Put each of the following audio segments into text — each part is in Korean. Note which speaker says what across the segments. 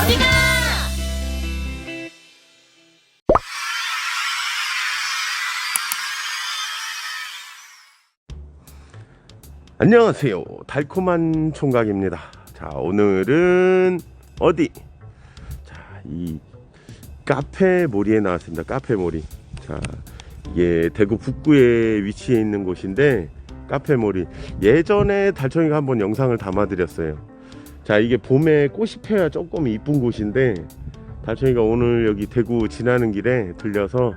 Speaker 1: 어디가?
Speaker 2: 안녕하세요. 달콤한 총각입니다. 자, 오늘은 어디? 자, 이 카페 모리에 나왔습니다. 카페 모리. 자, 이게 대구 북구에 위치해 있는 곳인데 카페 모리. 예전에 달총이가 한번 영상을 담아드렸어요. 자, 이게 봄에 꽃이 펴야 조금 이쁜 곳인데 달총이가 오늘 여기 대구 지나는 길에 들려서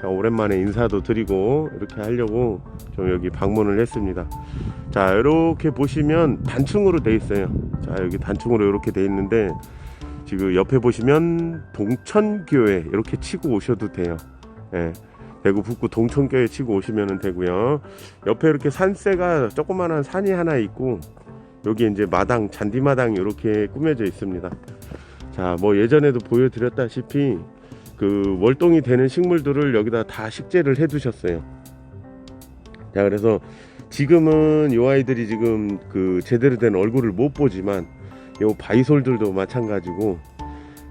Speaker 2: 자, 오랜만에 인사도 드리고 이렇게 하려고 좀 여기 방문을 했습니다. 자 이렇게 보시면 단층으로 돼 있어요. 자 여기 단층으로 이렇게 돼 있는데 지금 옆에 보시면 동천교회 이렇게 치고 오셔도 돼요. 예, 대구 북구 동천교회 치고 오시면 되고요. 옆에 이렇게 산세가 조그만한 산이 하나 있고 여기 이제 마당 잔디마당이 이렇게 꾸며져 있습니다 자 뭐 예전에도 보여드렸다시피 그 월동이 되는 식물들을 여기다 다 식재를 해 두셨어요 자 그래서 지금은 요 아이들이 지금 그 제대로 된 얼굴을 못 보지만 요 바이솔들도 마찬가지고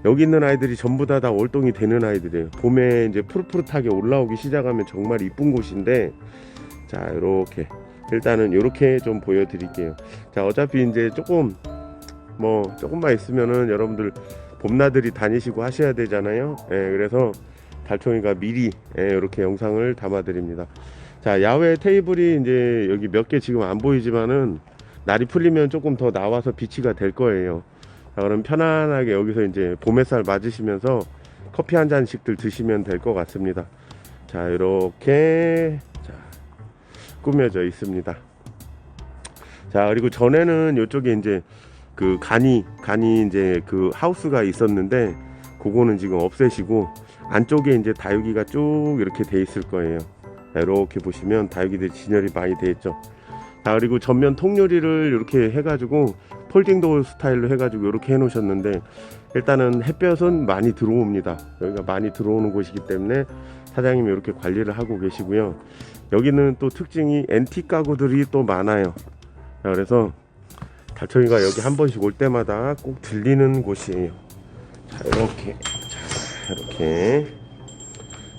Speaker 2: 여기 있는 아이들이 전부 다 다 월동이 되는 아이들이에요. 봄에 이제 푸릇푸릇하게 올라오기 시작하면 정말 이쁜 곳인데 자 이렇게 일단은 이렇게 좀 보여드릴게요. 자 어차피 이제 조금 뭐 조금만 있으면은 여러분들 봄나들이 다니시고 하셔야 되잖아요. 예, 그래서 달총이가 미리 예, 이렇게 영상을 담아드립니다. 자 야외 테이블이 이제 여기 몇 개 지금 안 보이지만은 날이 풀리면 조금 더 나와서 비치가 될 거예요 자 그럼 편안하게 여기서 이제 봄 햇살 맞으시면서 커피 한 잔씩들 드시면 될 것 같습니다 자 이렇게 자 꾸며져 있습니다 자 그리고 전에는 이쪽에 이제 그 간이 간이 이제 그 하우스가 있었는데 그거는 지금 없애시고 안쪽에 이제 다육이가 쭉 이렇게 돼 있을 거예요 자, 이렇게 보시면 다육이들 진열이 많이 되어 있죠. 자 그리고 전면 통유리를 이렇게 해가지고 폴딩 도어 스타일로 해가지고 이렇게 해놓으셨는데 일단은 햇볕은 많이 들어옵니다. 여기가 많이 들어오는 곳이기 때문에 사장님이 이렇게 관리를 하고 계시고요. 여기는 또 특징이 앤틱 가구들이 또 많아요. 자, 그래서 달청이가 여기 한 번씩 올 때마다 꼭 들리는 곳이에요. 자 이렇게 자 이렇게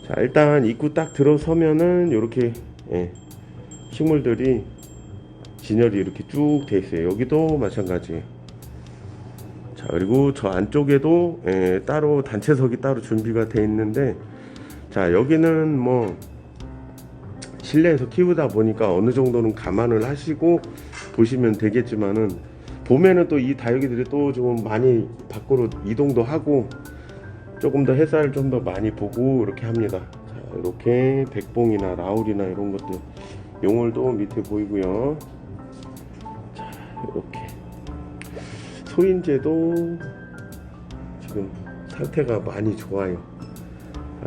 Speaker 2: 자 일단 입구 딱 들어서면은 이렇게 예, 식물들이 진열이 이렇게 쭉 돼 있어요 여기도 마찬가지예요 자 그리고 저 안쪽에도 예, 따로 단체석이 따로 준비가 돼 있는데 자 여기는 뭐 실내에서 키우다 보니까 어느 정도는 감안을 하시고 보시면 되겠지만은 봄에는 또 이 다육이들이 또 좀 많이 밖으로 이동도 하고 조금 더 햇살을 좀 더 많이 보고 이렇게 합니다. 자, 이렇게 백봉이나 라울이나 이런 것들 용월도 밑에 보이고요. 자, 이렇게 소인제도 지금 상태가 많이 좋아요.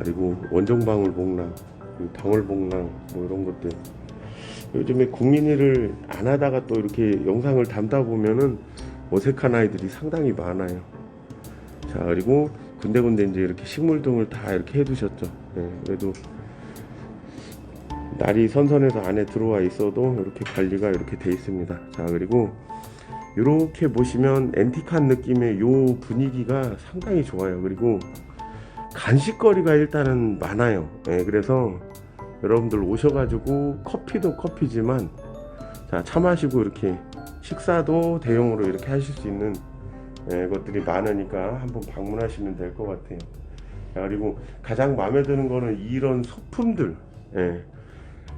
Speaker 2: 그리고 원종방울복랑, 그리고 방울복랑 뭐 이런 것들 요즘에 국민일을 안 하다가 또 이렇게 영상을 담다 보면은 어색한 아이들이 상당히 많아요. 자 그리고 군데군데 이제 이렇게 식물 등을 다 이렇게 해두셨죠. 예, 그래도 날이 선선해서 안에 들어와 있어도 이렇게 관리가 이렇게 돼 있습니다. 자 그리고 이렇게 보시면 앤틱한 느낌의 요 분위기가 상당히 좋아요. 그리고 간식거리가 일단은 많아요. 예, 그래서 여러분들 오셔가지고 커피도 커피지만 자 차 마시고 이렇게 식사도 대용으로 이렇게 하실 수 있는 예, 것들이 많으니까 한번 방문하시면 될 것 같아요. 자, 그리고 가장 마음에 드는 거는 이런 소품들, 예,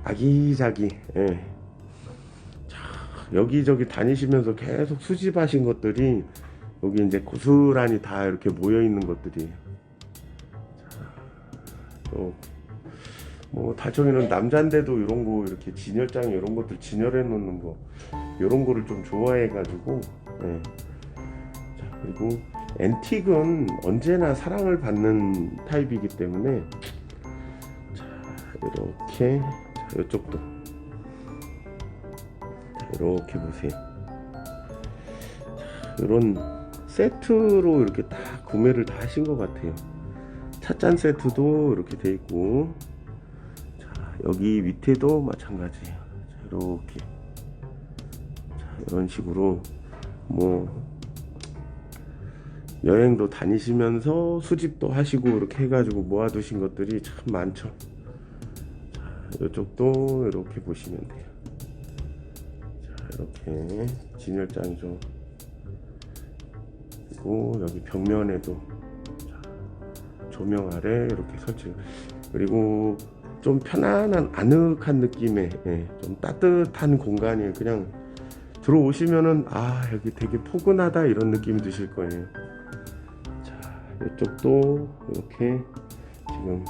Speaker 2: 아기자기, 예. 자, 여기저기 다니시면서 계속 수집하신 것들이 여기 이제 고스란히 다 이렇게 모여 있는 것들이. 자, 또, 뭐, 다정이는 남잔데도 이런 거 이렇게 진열장에 이런 것들 진열해 놓는 거, 이런 거를 좀 좋아해 가지고, 예. 자, 그리고 앤틱은 언제나 사랑을 받는 타입이기 때문에 자 이렇게 자, 이쪽도 자, 이렇게 보세요. 자, 이런 세트로 이렇게 다 구매를 다 하신 것 같아요. 찻잔 세트도 이렇게 돼 있고 자 여기 밑에도 마찬가지예요. 자, 이렇게 자, 이런 식으로 뭐 여행도 다니시면서 수집도 하시고 이렇게 해가지고 모아두신 것들이 참 많죠. 자, 이쪽도 이렇게 보시면 돼요. 자, 이렇게 진열장이죠. 그리고 여기 벽면에도 자, 조명 아래 이렇게 설치. 그리고 좀 편안한 아늑한 느낌의 예, 좀 따뜻한 공간이에요. 그냥 들어오시면은 아 여기 되게 포근하다 이런 느낌이 드실 거예요. 자 이쪽도 이렇게 지금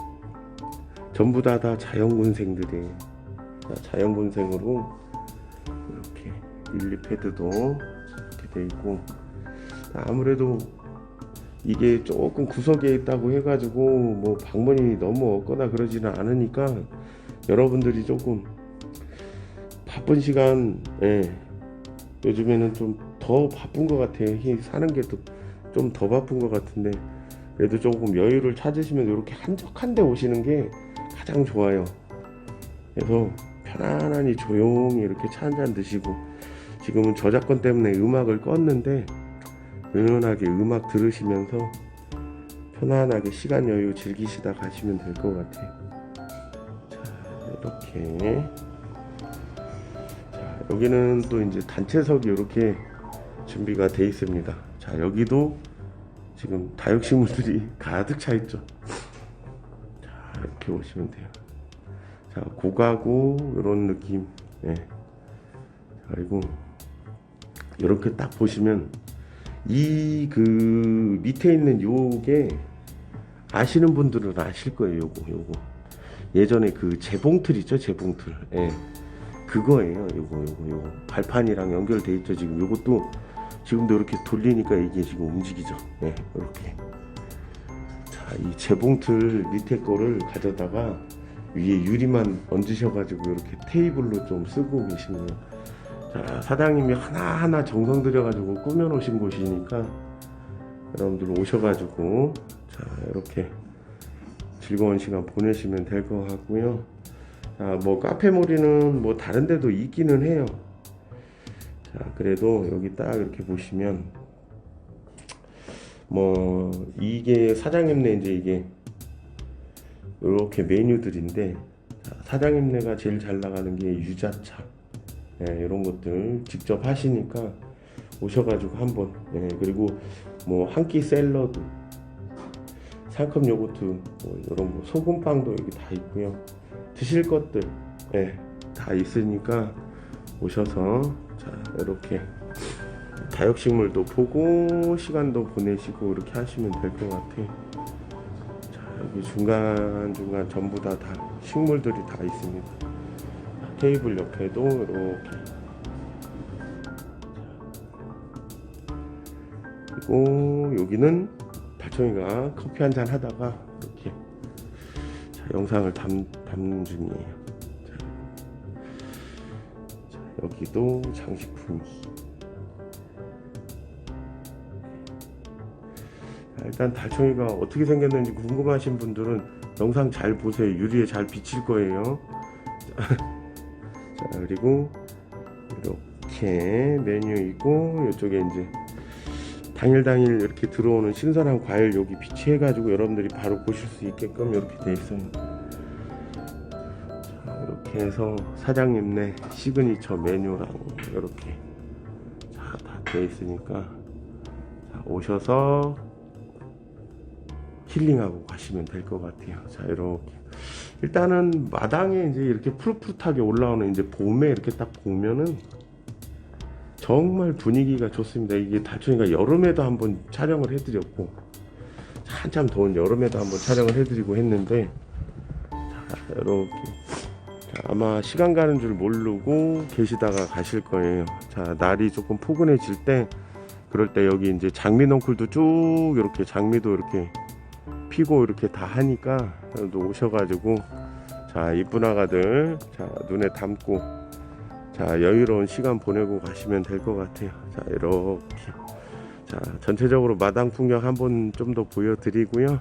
Speaker 2: 전부 다 다 자연군생들이에요. 자, 자연군생으로 이렇게 릴리 패드도 이렇게 돼 있고 아무래도 이게 조금 구석에 있다고 해가지고 뭐 방문이 너무 없거나 그러지는 않으니까 여러분들이 조금 바쁜 시간 예, 요즘에는 좀 더 바쁜 것 같아요. 이 사는 게좀더 바쁜 것 같은데 그래도 조금 여유를 찾으시면 이렇게 한적한 데 오시는 게 가장 좋아요. 그래서 편안하니 조용히 이렇게 차 한 잔 드시고 지금은 저작권 때문에 음악을 껐는데 은은하게 음악 들으시면서 편안하게 시간 여유 즐기시다 가시면 될 것 같아요. 자, 이렇게. 자, 여기는 또 이제 단체석이 이렇게 준비가 돼 있습니다. 자, 여기도 지금 다육식물들이 가득 차 있죠. 자, 이렇게 보시면 돼요. 자, 고가구 이런 느낌. 예. 자, 그리고 이렇게 딱 보시면 이 그 밑에 있는 요게 아시는 분들은 아실 거예요. 요거 요거. 예전에 그 재봉틀 있죠 재봉틀. 예. 그거예요 요거 요거 요거. 발판이랑 연결돼 있죠 지금. 요것도 지금도 이렇게 돌리니까 이게 지금 움직이죠. 예 이렇게. 자 이 재봉틀 밑에 거를 가져다가 위에 유리만 얹으셔가지고 이렇게 테이블로 좀 쓰고 계시네요 자, 사장님이 하나하나 정성 들여가지고 꾸며놓으신 곳이니까 여러분들 오셔가지고 자 이렇게 즐거운 시간 보내시면 될 것 같고요. 자, 뭐 카페몰이는 뭐 다른 데도 있기는 해요. 자, 그래도 여기 딱 이렇게 보시면 뭐 이게 사장님네 이제 이게 이렇게 메뉴들인데 자, 사장님네가 제일 잘 나가는 게 유자차 예, 이런 것들 직접 하시니까 오셔가지고 한번 예, 그리고 뭐 한 끼 샐러드 상큼 요거트 뭐 이런 뭐 소금빵도 여기 다 있고요. 드실 것들 예, 다 있으니까 오셔서 자 이렇게 다육식물도 보고 시간도 보내시고 이렇게 하시면 될 것 같아요. 자 여기 중간 중간 전부 다, 다 식물들이 다 있습니다 테이블 옆에도 이렇게. 그리고 여기는 달청이가 커피 한 잔 하다가 이렇게 자, 영상을 담, 담는 중이에요. 자, 자, 여기도 장식품이. 자, 일단 달청이가 어떻게 생겼는지 궁금하신 분들은 영상 잘 보세요. 유리에 잘 비칠 거예요. 자 그리고 이렇게 메뉴이고 이쪽에 이제 당일 당일 이렇게 들어오는 신선한 과일 여기 비치해 가지고 여러분들이 바로 보실 수 있게끔 이렇게 돼 있어요. 자 이렇게 해서 사장님네 시그니처 메뉴랑 이렇게 다 돼 있으니까 자, 오셔서 힐링하고 가시면 될 것 같아요. 자 이렇게 일단은 마당에 이제 이렇게 푸릇푸릇하게 올라오는 이제 봄에 이렇게 딱 보면은 정말 분위기가 좋습니다. 이게 달총이가 여름에도 한번 촬영을 해드렸고 한참 더운 여름에도 한번 촬영을 해드리고 했는데 자 이렇게 자, 아마 시간 가는 줄 모르고 계시다가 가실 거예요. 자 날이 조금 포근해질 때 그럴 때 여기 이제 장미 넝쿨도 쭉 이렇게 장미도 이렇게 피고 이렇게 다 하니까 또 오셔가지고 자 이쁜 아가들 자 눈에 담고 자 여유로운 시간 보내고 가시면 될 것 같아요. 자 이렇게. 자 전체적으로 마당 풍경 한번 좀 더 보여드리고요.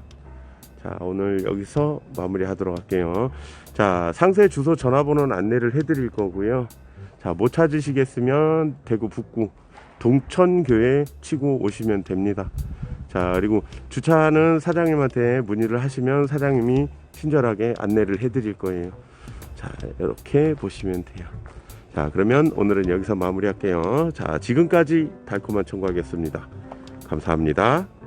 Speaker 2: 자 오늘 여기서 마무리 하도록 할게요. 자 상세 주소 전화번호는 안내를 해드릴 거고요. 자 못 찾으시겠으면 대구 북구 동천교회 치고 오시면 됩니다 자, 그리고 주차는 사장님한테 문의를 하시면 사장님이 친절하게 안내를 해드릴 거예요. 자, 이렇게 보시면 돼요. 자, 그러면 오늘은 여기서 마무리할게요. 자, 지금까지 달콤한 청각이었습니다. 감사합니다.